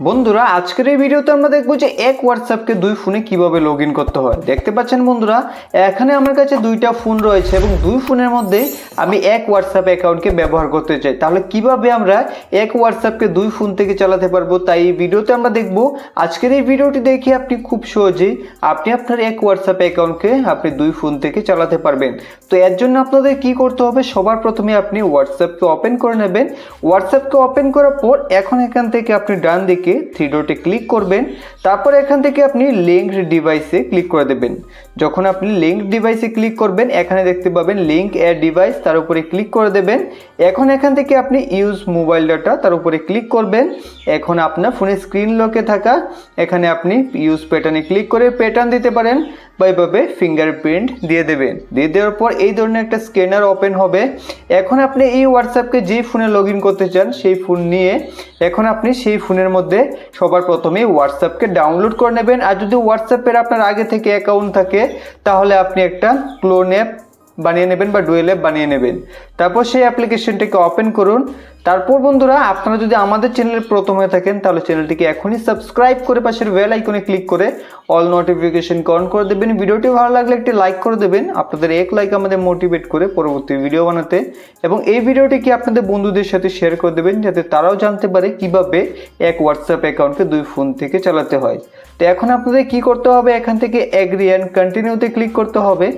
বন্ধুরা, আজকের এই ভিডিওতে আমরা দেখব যে এক হোয়াটসঅ্যাপকে দুই ফোনে কীভাবে লগ ইন করতে হয়। দেখতে পাচ্ছেন বন্ধুরা, এখানে আমার কাছে দুইটা ফোন রয়েছে এবং দুই ফোনের মধ্যে আমি এক হোয়াটসঅ্যাপ অ্যাকাউন্টকে ব্যবহার করতে চাই। তাহলে কীভাবে আমরা এক হোয়াটসঅ্যাপকে দুই ফোন থেকে চালাতে পারব, তাই এই ভিডিওতে আমরা দেখব। আজকের এই ভিডিওটি দেখে আপনি খুব সহজেই আপনি আপনার এক হোয়াটসঅ্যাপ অ্যাকাউন্টকে আপনি দুই ফোন থেকে চালাতে পারবেন। তো এর জন্য আপনাদের কি করতে হবে, সবার প্রথমে আপনি হোয়াটসঅ্যাপকে ওপেন করে নেবেন। হোয়াটসঅ্যাপকে ওপেন করার পর এখন এখান থেকে আপনি ডান দিকে থ্রি ডটে ক্লিক করবেন। তারপর এখান থেকে আপনি লিঙ্ক ডিভাইসে ক্লিক করে দেবেন। যখন আপনি লিঙ্ক ডিভাইসে ক্লিক করবেন, এখানে দেখতে পাবেন লিঙ্ক এ ডিভাইস তার উপরে ক্লিক করে দেবেন। এখন এখান থেকে আপনি ইউজ মোবাইল ডাটা তার উপরে ক্লিক করবেন। এখন আপনার ফোনের স্ক্রিন লকে থাকা, এখানে আপনি ইউজ প্যাটার্নে ক্লিক করে প্যাটার্ন দিতে পারেন। বা এইভাবে ফিঙ্গারপ্রিন্ট দিয়ে দেবেন। দিয়ে দেওয়ার পর এই ধরনের একটা স্ক্যানার ওপেন হবে। এখন আপনি এই হোয়াটসঅ্যাপকে যে ফোনে লগ করতে চান, সেই ফোন নিয়ে এখন আপনি সেই ফোনের মধ্যে সবার প্রথমে হোয়াটসঅ্যাপকে ডাউনলোড করে নেবেন। আর যদি হোয়াটসঅ্যাপের আপনার আগে থেকে অ্যাকাউন্ট থাকে, তাহলে আপনি একটা ক্লোন অ্যাপ বানিয়ে নেবেন বা ডুয়েল অ্যাপ বানিয়ে নেবেন। তারপর সেই অ্যাপ্লিকেশনটাকে ওপেন করুন। তারপর বন্ধুরা, আপনারা যদি আমাদের চ্যানেলে প্রথম হয়ে থাকেন, তাহলে চ্যানেলটিকে এখনই সাবস্ক্রাইব করে পাশের বেল আইকনে ক্লিক করে অল নোটিফিকেশন অন করে দেবেন। ভিডিওটি ভালো লাগলে একটি লাইক করে দেবেন, আপনাদের এক লাইক আমাদের মোটিভেট করে পরবর্তী ভিডিও বানাতে। এবং এই ভিডিওটিকে আপনাদের বন্ধুদের সাথে শেয়ার করে দেবেন, যাতে তারাও জানতে পারে কীভাবে এক হোয়াটসঅ্যাপ অ্যাকাউন্টকে দুই ফোন থেকে চালাতে হয়। তো এখন আপনাদের কি করতে হবে? এখান থেকে অ্যাগ্রি অ্যান্ড কন্টিনিউতে ক্লিক করতে হবে।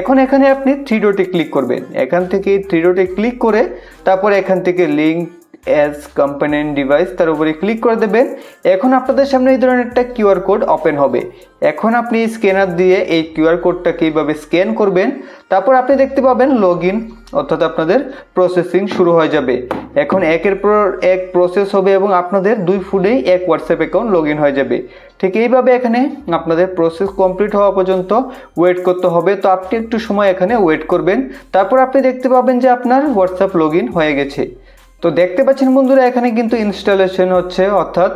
এখন এখানে আপনি থ্রি ডটে ক্লিক করবেন। এখান থেকে থ্রি ডটে ক্লিক করে, তারপর এখান থেকে লিঙ্ক অ্যাজ কম্পোনেন্ট ডিভাইস তার উপরে ক্লিক করে দেবেন। এখন আপনাদের সামনে এই ধরনের একটা কিউআর কোড ওপেন হবে। এখন আপনি স্ক্যানার দিয়ে এই কিউআর কোডটাকে এইভাবে স্ক্যান করবেন। তারপর আপনি দেখতে পাবেন লগ ইন অর্থাৎ আপনাদের প্রসেসিং শুরু হয়ে যাবে। এখন একের পর এক প্রসেস হবে এবং আপনাদের দুই ফুটেই এক হোয়াটসঅ্যাপ অ্যাকাউন্ট লগ ইন হয়ে যাবে। ঠিক এইভাবে এখানে আপনাদের প্রসেস কমপ্লিট হওয়া পর্যন্ত ওয়েট করতে হবে। তো আপনি একটু সময় এখানে ওয়েট করবেন। তারপর আপনি দেখতে পাবেন যে আপনার হোয়াটসঅ্যাপ লগ ইন হয়ে গেছে। তো দেখতে পাচ্ছেন বন্ধুরা, এখানে কিন্তু ইনস্টলেশন হচ্ছে, অর্থাৎ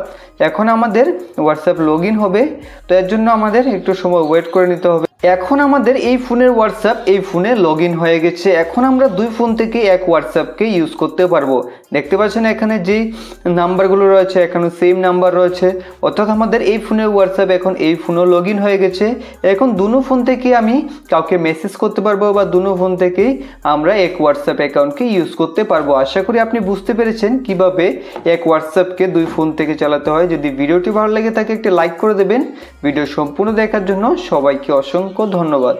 এখন আমাদের হোয়াটসঅ্যাপ লগ হবে। তো এর জন্য আমাদের একটু সময় ওয়েট করে নিতে হবে। এখন আমাদের এই ফোনের হোয়াটসঅ্যাপ এই ফোনে লগ হয়ে গেছে। এখন আমরা দুই ফোন থেকে এক হোয়াটসঅ্যাপকে ইউজ করতে পারব। দেখতে পাচ্ছেন এখানে যেই নাম্বারগুলো রয়েছে, এখানে সেম নাম্বার রয়েছে। অর্থাৎ আমাদের এই ফোনের হোয়াটসঅ্যাপ এখন এই ফোনেও লগ হয়ে গেছে। এখন দুনো ফোন থেকে আমি কাউকে মেসেজ করতে পারব বা দুনো ফোন থেকেই আমরা এক হোয়াটসঅ্যাপ অ্যাকাউন্টকে ইউজ করতে পারব। আশা করি আপনি বুঝতে পেরেছেন কীভাবে এক হোয়াটসঅ্যাপকে দুই ফোন থেকে চালাতে হয়। যদি ভিডিওটি ভালো লাগে তাকে একটি লাইক করে দেবেন। ভিডিও সম্পূর্ণ দেখার জন্য সবাইকে অসংখ্য ধন্যবাদ।